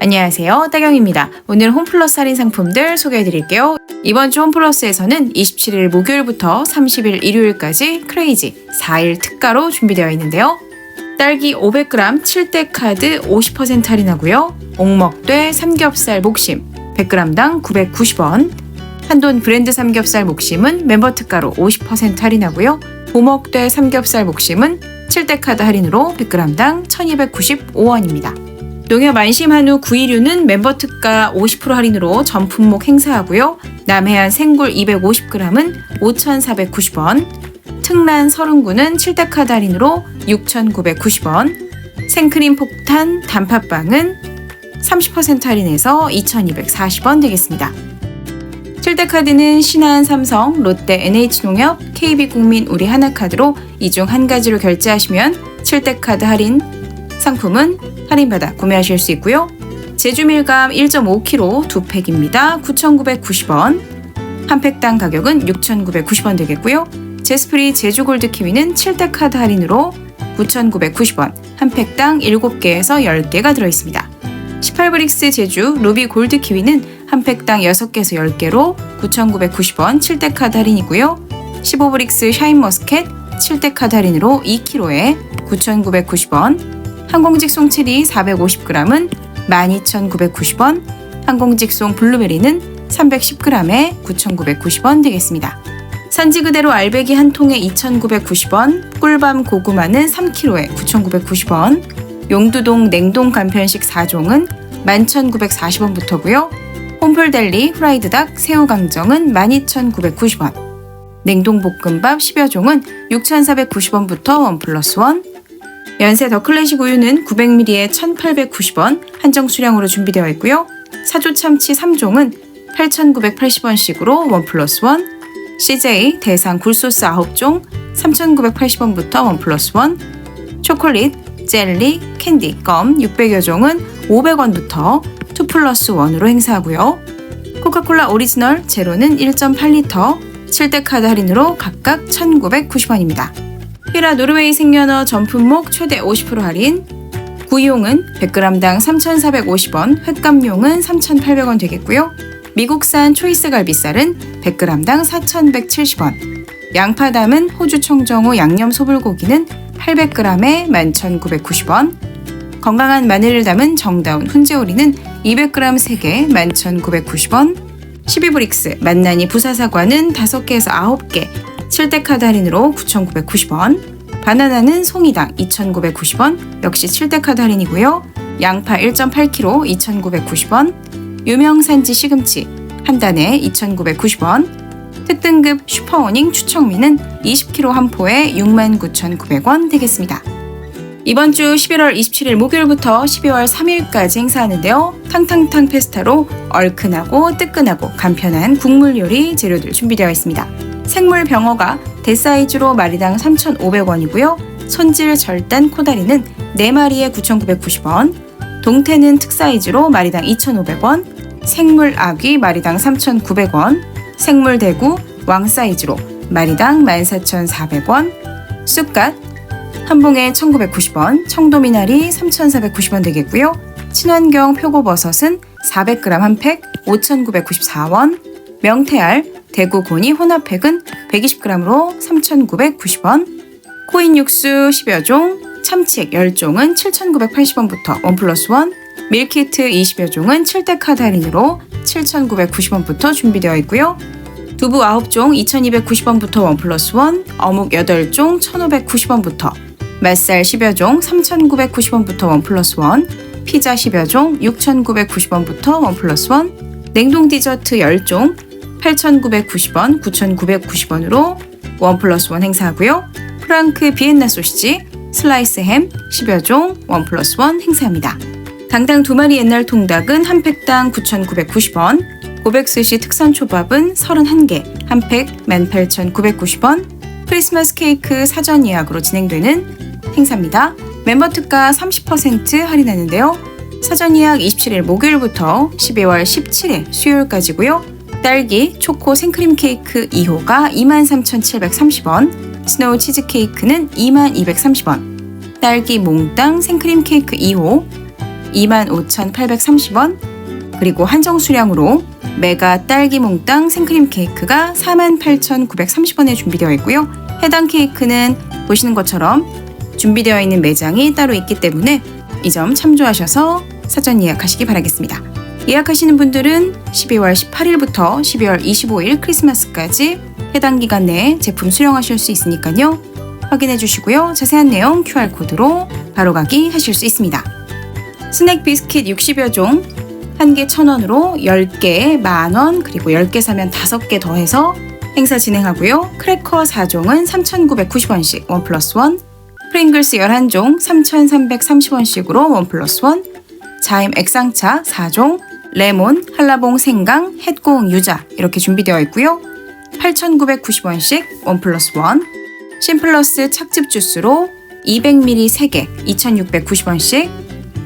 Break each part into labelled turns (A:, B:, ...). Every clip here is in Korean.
A: 안녕하세요. 따경입니다. 오늘 홈플러스 할인 상품들 소개해 드릴게요. 이번 주 홈플러스에서는 27일 목요일부터 30일 일요일까지 크레이지 4일 특가로 준비되어 있는데요. 딸기 500g 7대 카드 50% 할인하고요. 옥먹돼 삼겹살 목심 100g당 990원. 한돈 브랜드 삼겹살 목심은 멤버 특가로 50% 할인하고요. 보먹돼 삼겹살 목심은 7대 카드 할인으로 100g당 1295원입니다. 농협 안심 한우 구이류는 멤버 특가 50% 할인으로 전 품목 행사하고요. 남해안 생굴 250g은 5,490원, 특란 30구는 7대 카드 할인으로 6,990원, 생크림 폭탄 단팥빵은 30% 할인해서 2,240원 되겠습니다. 7대 카드는 신한 삼성, 롯데 NH농협, KB국민 우리 하나카드로 이 중 한 가지로 결제하시면 7대 카드 할인 상품은 할인받아 구매하실 수 있고요. 제주 밀감 1.5kg 두 팩입니다. 9,990원. 한 팩당 가격은 6,990원 되겠고요. 제스프리 제주 골드 키위는 7대 카드 할인으로 9,990원. 한 팩당 7개에서 10개가 들어 있습니다. 18브릭스 제주 루비 골드 키위는 한 팩당 6개에서 10개로 9,990원 7대 카드 할인이고요. 15브릭스 샤인 머스켓 7대 카드 할인으로 2kg에 9,990원 항공직송 7이 450g은 12,990원, 항공직송 블루베리는 310g에 9,990원 되겠습니다. 산지 그대로 알배기 한 통에 2,990원, 꿀밤 고구마는 3kg에 9,990원, 용두동 냉동 간편식 4종은 11,940원부터고요. 홈플델리 후라이드 닭 새우 강정은 12,990원, 냉동 볶음밥 10여 종은 6,490원부터 원 플러스 원, 연세 더 클래식 우유는 900ml에 1,890원 한정 수량으로 준비되어 있고요. 사조 참치 3종은 8,980원씩으로 원 플러스 원. CJ 대상 굴소스 9종 3,980원부터 원 플러스 원. 초콜릿, 젤리, 캔디, 껌 600여 종은 500원부터 2 플러스 1으로 행사하고요. 코카콜라 오리지널 제로는 1.8리터 7대 카드 할인으로 각각 1,990원입니다. 히라 노르웨이 생연어 전품목 최대 50% 할인. 구이용은 100g당 3,450원, 횟감용은 3,800원 되겠고요. 미국산 초이스 갈비살은 100g당 4,170원, 양파담은 호주 청정호 양념 소불고기는 800g에 11,990원, 건강한 마늘을 담은 정다운 훈제오리는 200g 3개 11,990원, 12브릭스 만나니 부사사과는 5개에서 9개 7대 카드 할인으로 9,990원, 바나나는 송이당 2,990원, 역시 7대 카드 할인이고요. 양파 1.8kg 2,990원, 유명 산지 시금치 한 단에 2,990원, 특등급 슈퍼오닝 추청미는 20kg 한 포에 69,900원 되겠습니다. 이번 주 11월 27일 목요일부터 12월 3일까지 행사하는데요. 탕탕탕 페스타로 얼큰하고 뜨끈하고 간편한 국물 요리 재료들 준비되어 있습니다. 생물 병어가 대사이즈로 마리당 3,500원이고요. 손질 절단 코다리는 4마리에 9,990원, 동태는 특사이즈로 마리당 2,500원, 생물 아귀 마리당 3,900원, 생물 대구 왕 사이즈로 마리당 14,400원, 쑥갓 한 봉에 1,990원, 청도 미나리 3,490원 되겠고요. 친환경 표고버섯은 400g 한 팩 5,994원, 명태알 대구 고니 혼합팩은 120g으로 3,990원, 코인 육수 10여 종, 참치액 10종은 7,980원부터 원 플러스 원, 밀키트 20여 종은 7대 카드 할인으로 7,990원부터 준비되어 있고요. 두부 9종 2,290원부터 원 플러스 원, 어묵 8종 1,590원부터, 맛살 10여 종 3,990원부터 원 플러스 원, 피자 10여 종 6,990원부터 원 플러스 원, 냉동 디저트 10종 8,990원, 9,990원으로 원 플러스 원 행사하고요. 프랑크 비엔나 소시지, 슬라이스 햄 10여 종, 원 플러스 원 행사합니다. 당당 두 마리 옛날 통닭은 한 팩당 9,990원, 고백스시 특선 초밥은 31개, 한 팩 18,990원, 크리스마스 케이크 사전 예약으로 진행되는 행사입니다. 멤버 특가 30% 할인하는데요. 사전 예약 27일 목요일부터 12월 17일 수요일까지고요. 딸기, 초코 생크림 케이크 2호가 23,730원, 스노우 치즈 케이크는 2230원, 딸기 몽땅 생크림 케이크 2호, 25,830원, 그리고 한정 수량으로 메가 딸기 몽땅 생크림 케이크가 48,930원에 준비되어 있고요. 해당 케이크는 보시는 것처럼 준비되어 있는 매장이 따로 있기 때문에 이 점 참조하셔서 사전 예약하시기 바라겠습니다. 예약하시는 분들은 12월 18일부터 12월 25일 크리스마스까지 해당 기간 내에 제품 수령하실 수 있으니까요. 확인해 주시고요. 자세한 내용 QR코드로 바로 가기 하실 수 있습니다. 스낵 비스킷 60여 종, 한 개 1,000원으로 10개 만원, 그리고 10개 사면 5개 더해서 행사 진행하고요. 크래커 4종은 3,990원씩 원 플러스 원, 프링글스 11종 3,330원씩으로 원 플러스 원, 자임 액상차 4종, 레몬, 한라봉 생강, 햇공 유자 이렇게 준비되어 있고요. 8,990원씩 원 플러스 원, 심플러스 착즙 주스로 200ml 3개 2,690원씩,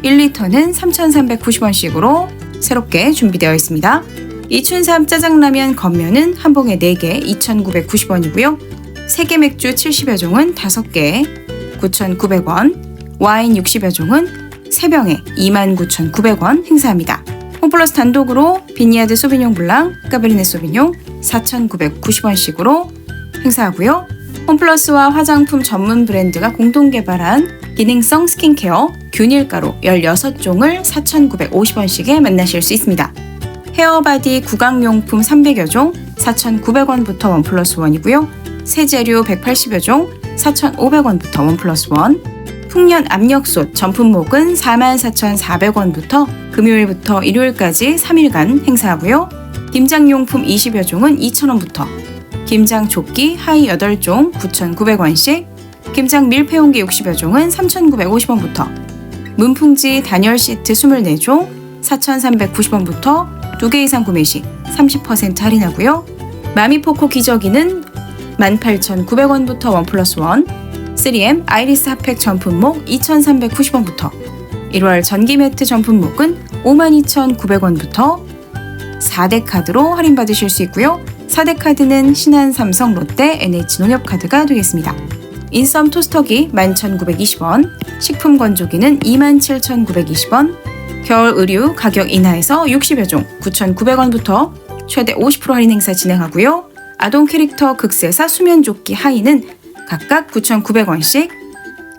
A: 1리터는 3,390원씩으로 새롭게 준비되어 있습니다. 이춘삼 짜장라면 겉면은 한 봉에 4개 2,990원이고요. 세개 맥주 70여 종은 5개 9,900원, 와인 60여 종은 3병에 29,900원 행사합니다. 홈플러스 단독으로 비니아드 소비뇽 블랑, 까베르네 소비뇽 4,990원씩으로 행사하고요. 홈플러스와 화장품 전문 브랜드가 공동 개발한 기능성 스킨케어 균일 가루 16종을 4,950원씩에 만나실 수 있습니다. 헤어바디 구강용품 300여 종 4,900원부터 원 플러스 원이고요. 세제류 180여 종 4,500원부터 원 플러스 원. 풍년 압력솥 전품목은 44,400원부터 금요일부터 일요일까지 3일간 행사하고요. 김장용품 20여 종은 2,000원부터 김장 조끼 하이 8종 9,900원씩 김장 밀폐용기 60여 종은 3,950원부터 문풍지 단열 시트 24종 4,390원부터 2개 이상 구매 시 30% 할인하고요. 마미포코 기저귀는 18,900원부터 원 플러스 원 3M 아이리스 핫팩 전품목 2,390원부터 1월 전기 매트 전품목은 52,900원부터 4대 카드로 할인받으실 수 있고요. 4대 카드는 신한 삼성 롯데 NH농협 카드가 되겠습니다. 인썸 토스터기 11,920원, 식품 건조기는 27,920원, 겨울 의류 가격 인하에서 60여 종 9,900원부터 최대 50% 할인 행사 진행하고요. 아동 캐릭터 극세사 수면조끼 하의는 각각 9,900원씩,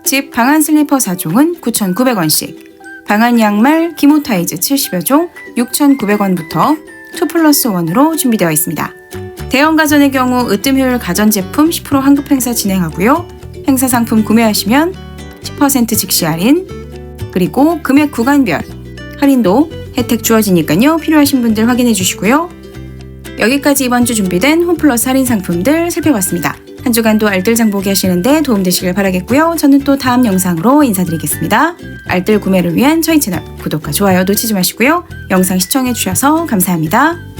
A: 집 방한 슬리퍼 4종은 9,900원씩, 방한 양말 기모타이즈 70여 종 6,900원부터 2 플러스 1으로 준비되어 있습니다. 대형 가전의 경우 으뜸 효율 가전제품 10% 환급 행사 진행하고요. 행사 상품 구매하시면 10% 즉시 할인, 그리고 금액 구간별 할인도 혜택 주어지니까요. 필요하신 분들 확인해 주시고요. 여기까지 이번 주 준비된 홈플러스 할인 상품들 살펴봤습니다. 한 주간도 알뜰 장보기 하시는데 도움되시길 바라겠고요. 저는 또 다음 영상으로 인사드리겠습니다. 알뜰 구매를 위한 저희 채널 구독과 좋아요 놓치지 마시고요. 영상 시청해 주셔서 감사합니다.